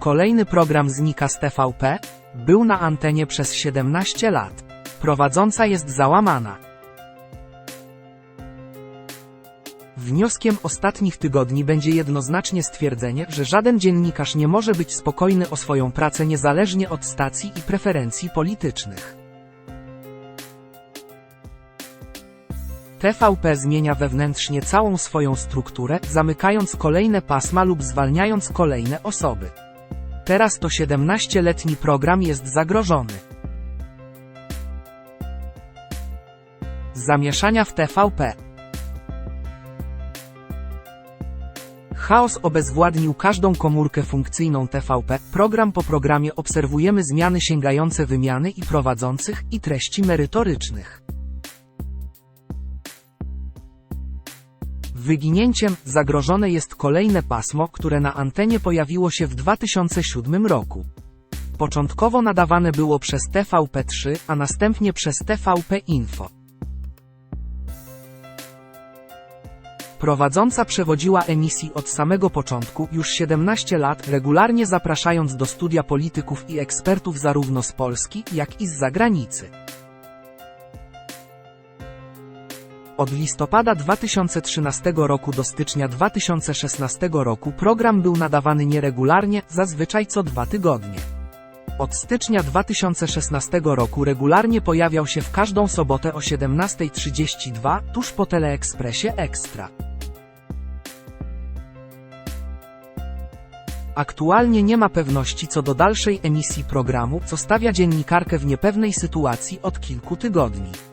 Kolejny program znika z TVP, był na antenie przez 17 lat. Prowadząca jest załamana. Wnioskiem ostatnich tygodni będzie jednoznacznie stwierdzenie, że żaden dziennikarz nie może być spokojny o swoją pracę niezależnie od stacji i preferencji politycznych. TVP zmienia wewnętrznie całą swoją strukturę, zamykając kolejne pasma lub zwalniając kolejne osoby. Teraz to 17-letni program jest zagrożony. Zamieszania w TVP Chaos obezwładnił każdą komórkę funkcyjną TVP. Program po programie obserwujemy zmiany sięgające wymiany i prowadzących i treści merytorycznych. Wyginięciem zagrożone jest kolejne pasmo, które na antenie pojawiło się w 2007 roku. Początkowo nadawane było przez TVP3, a następnie przez TVP Info. Prowadząca przewodziła emisji od samego początku, już 17 lat, regularnie zapraszając do studia polityków i ekspertów zarówno z Polski, jak i z zagranicy. Od listopada 2013 roku do stycznia 2016 roku program był nadawany nieregularnie, zazwyczaj co dwa tygodnie. Od stycznia 2016 roku regularnie pojawiał się w każdą sobotę o 17.32, tuż po Teleekspresie Ekstra. Aktualnie nie ma pewności co do dalszej emisji programu, co stawia dziennikarkę w niepewnej sytuacji od kilku tygodni.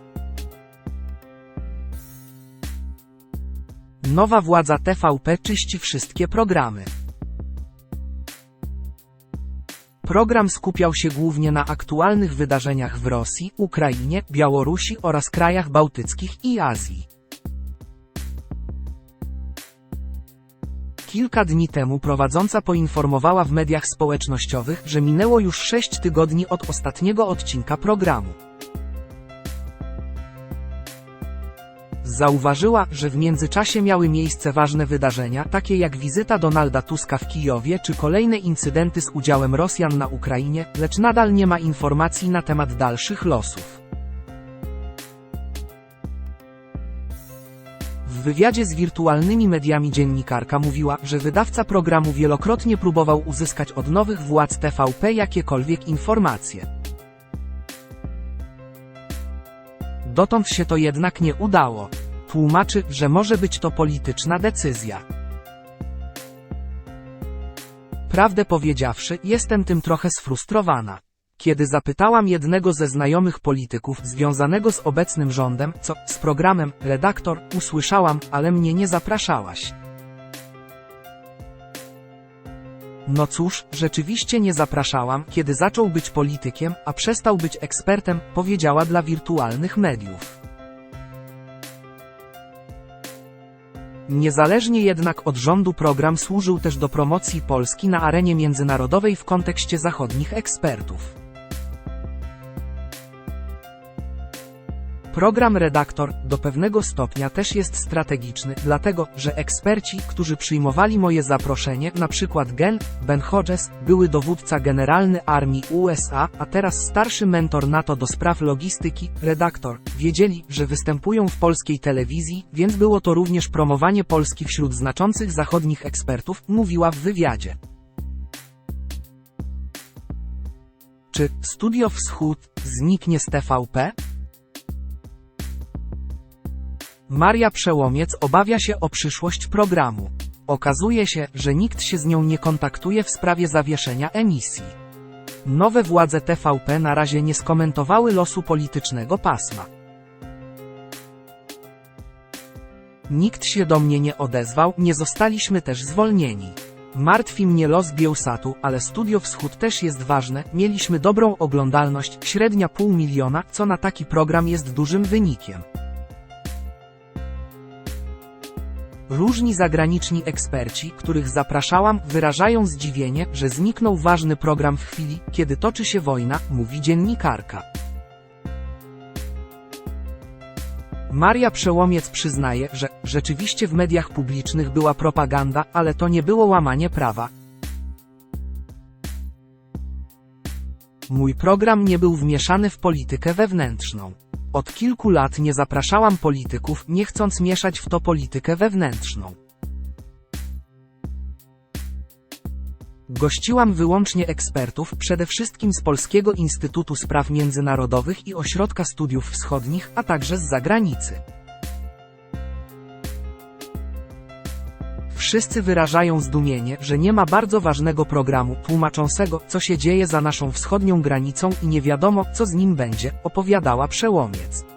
Nowa władza TVP czyści wszystkie programy. Program skupiał się głównie na aktualnych wydarzeniach w Rosji, Ukrainie, Białorusi oraz krajach bałtyckich i Azji. Kilka dni temu prowadząca poinformowała w mediach społecznościowych, że minęło już 6 tygodni od ostatniego odcinka programu. Zauważyła, że w międzyczasie miały miejsce ważne wydarzenia, takie jak wizyta Donalda Tuska w Kijowie czy kolejne incydenty z udziałem Rosjan na Ukrainie, lecz nadal nie ma informacji na temat dalszych losów. W wywiadzie z wirtualnymi mediami dziennikarka mówiła, że wydawca programu wielokrotnie próbował uzyskać od nowych władz TVP jakiekolwiek informacje. Dotąd się to jednak nie udało. Tłumaczy, że może być to polityczna decyzja. Prawdę powiedziawszy, jestem tym trochę sfrustrowana. Kiedy zapytałam jednego ze znajomych polityków związanego z obecnym rządem, co z programem, redaktor, usłyszałam, ale mnie nie zapraszałaś. No cóż, rzeczywiście nie zapraszałam, kiedy zaczął być politykiem, a przestał być ekspertem, powiedziała dla wirtualnych mediów. Niezależnie jednak od rządu program służył też do promocji Polski na arenie międzynarodowej w kontekście zachodnich ekspertów. Program Redaktor do pewnego stopnia też jest strategiczny, dlatego, że eksperci, którzy przyjmowali moje zaproszenie, przykład Gen, Ben Hodges, były dowódca generalny armii USA, a teraz starszy mentor NATO do spraw logistyki, redaktor, wiedzieli, że występują w polskiej telewizji, więc było to również promowanie Polski wśród znaczących zachodnich ekspertów, mówiła w wywiadzie. Czy Studio Wschód zniknie z TVP? Maria Przełomiec obawia się o przyszłość programu. Okazuje się, że nikt się z nią nie kontaktuje w sprawie zawieszenia emisji. Nowe władze TVP na razie nie skomentowały losu politycznego pasma. Nikt się do mnie nie odezwał, nie zostaliśmy też zwolnieni. Martwi mnie los Bielsatu, ale Studio Wschód też jest ważne, mieliśmy dobrą oglądalność, średnia pół miliona, co na taki program jest dużym wynikiem. Różni zagraniczni eksperci, których zapraszałam, wyrażają zdziwienie, że zniknął ważny program w chwili, kiedy toczy się wojna, mówi dziennikarka. Maria Przełomiec przyznaje, że rzeczywiście w mediach publicznych była propaganda, ale to nie było łamanie prawa. Mój program nie był wmieszany w politykę wewnętrzną. Od kilku lat nie zapraszałam polityków, nie chcąc mieszać w to politykę wewnętrzną. Gościłam wyłącznie ekspertów, przede wszystkim z Polskiego Instytutu Spraw Międzynarodowych i Ośrodka Studiów Wschodnich, a także z zagranicy. Wszyscy wyrażają zdumienie, że nie ma bardzo ważnego programu tłumaczącego, co się dzieje za naszą wschodnią granicą i nie wiadomo, co z nim będzie, opowiadała przełomiec.